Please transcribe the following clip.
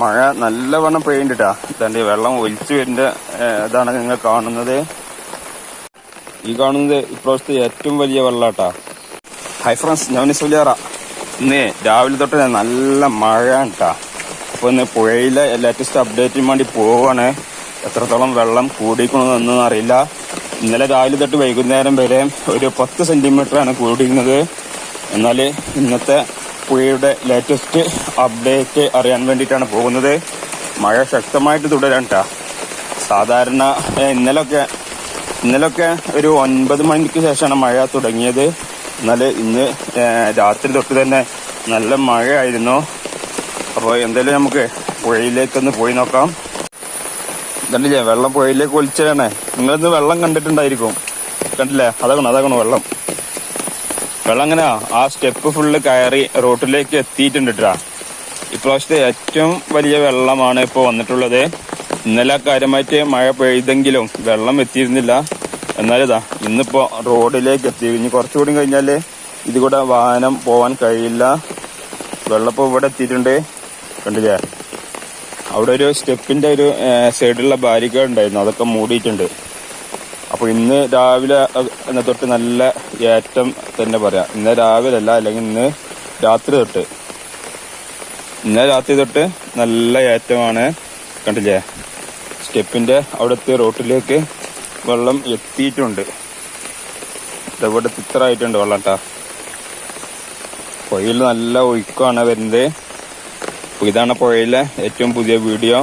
മഴ നല്ലവണ്ണം പെയ്യുന്നുണ്ടാ ഇതാണ്ട് വെള്ളം ഒലിച്ചു വരുന്ന ഇതാണ് നിങ്ങൾ കാണുന്നത്. ഈ കാണുന്നത് ഇപ്രാവശ്യത്തെ ഏറ്റവും വലിയ വെള്ളാട്ടാ. ഹൈ ഫ്രണ്ട്സ് ഞാൻ സുലിയാറ. ഇന്ന് രാവിലെ തൊട്ട് നല്ല മഴ കേട്ടാ അപ്പൊ ഇന്ന് പുഴയിലെ ലേറ്റസ്റ്റ് അപ്ഡേറ്റിന് വേണ്ടി പോവാണ്. എത്രത്തോളം വെള്ളം കൂടിക്കണമെന്നൊന്നും അറിയില്ല. ഇന്നലെ രാവിലെ തൊട്ട് വൈകുന്നേരം വരെ ഒരു പത്ത് ആണ് കൂടിയിരുന്നത്. എന്നാൽ ഇന്നത്തെ പുഴയുടെ ലേറ്റസ്റ്റ് അപ്ഡേറ്റ് അറിയാൻ വേണ്ടിയിട്ടാണ് പോകുന്നത്. മഴ ശക്തമായിട്ട് തുടരാൻ കേട്ടാ സാധാരണ ഇന്നലൊക്കെ ഇന്നലൊക്കെ ഒരു ഒൻപത് മണിക്ക് ശേഷമാണ് മഴ തുടങ്ങിയത്. എന്നാൽ ഇന്ന് രാത്രി തൊട്ട് തന്നെ നല്ല മഴയായിരുന്നു. അപ്പോൾ എന്തായാലും നമുക്ക് പുഴയിലേക്കൊന്ന് പോയി നോക്കാം. കണ്ടില്ലേ വെള്ളം പുഴയിലേക്ക് ഒലിച്ചതാണ്. നിങ്ങളിന്ന് വെള്ളം കണ്ടിട്ടുണ്ടായിരിക്കും. കണ്ടില്ലേ അതാകണം അതാകണം വെള്ളം. വെള്ളം അങ്ങനെ ആ സ്റ്റെപ്പ് ഫുള്ള് കയറി റോട്ടിലേക്ക് എത്തിയിട്ടുണ്ട് കേട്ടാ ഇപ്രാവശ്യത്തെ ഏറ്റവും വലിയ വെള്ളമാണ് ഇപ്പോൾ വന്നിട്ടുള്ളത്. ഇന്നലെ കാര്യമായിട്ട് മഴ പെയ്തെങ്കിലും വെള്ളം എത്തിയിരുന്നില്ല. എന്നാലിതാ ഇന്നിപ്പോ റോഡിലേക്ക് എത്തി. ഇനി കുറച്ചുകൂടി കഴിഞ്ഞാൽ ഇത് കൂടെ വാഹനം പോവാൻ കഴിയില്ല. വെള്ളപ്പോ ഇവിടെ എത്തിയിട്ടുണ്ട്. കണ്ടില്ലേ? അവിടെ ഒരു സ്റ്റെപ്പിന്റെ ഒരു സൈഡിലുള്ള ബാരിക്കേഡ് ഉണ്ടായിരുന്നു അതൊക്കെ മൂടിയിട്ടുണ്ട്. അപ്പൊ ഇന്ന് രാവിലെ തൊട്ട് നല്ല ഏറ്റം തന്നെ പറയാം. ഇന്ന് രാവിലെ അല്ല അല്ലെങ്കിൽ ഇന്ന് രാത്രി തൊട്ട്. ഇന്ന് രാത്രി തൊട്ട് നല്ല ഏറ്റമാണ് കണ്ടില്ലേ? സ്റ്റെപ്പിന്റെ അവിടുത്തെ റോട്ടിലേക്ക് വെള്ളം എത്തിയിട്ടുണ്ട്. ഇവിടെ തിത്തറായിട്ടുണ്ട് വെള്ളം കേട്ടാ പുഴയിൽ നല്ല ഒഴുക്കമാണ് വരുന്നത്. ഇതാണ് പുഴയിലെ ഏറ്റവും പുതിയ വീഡിയോ.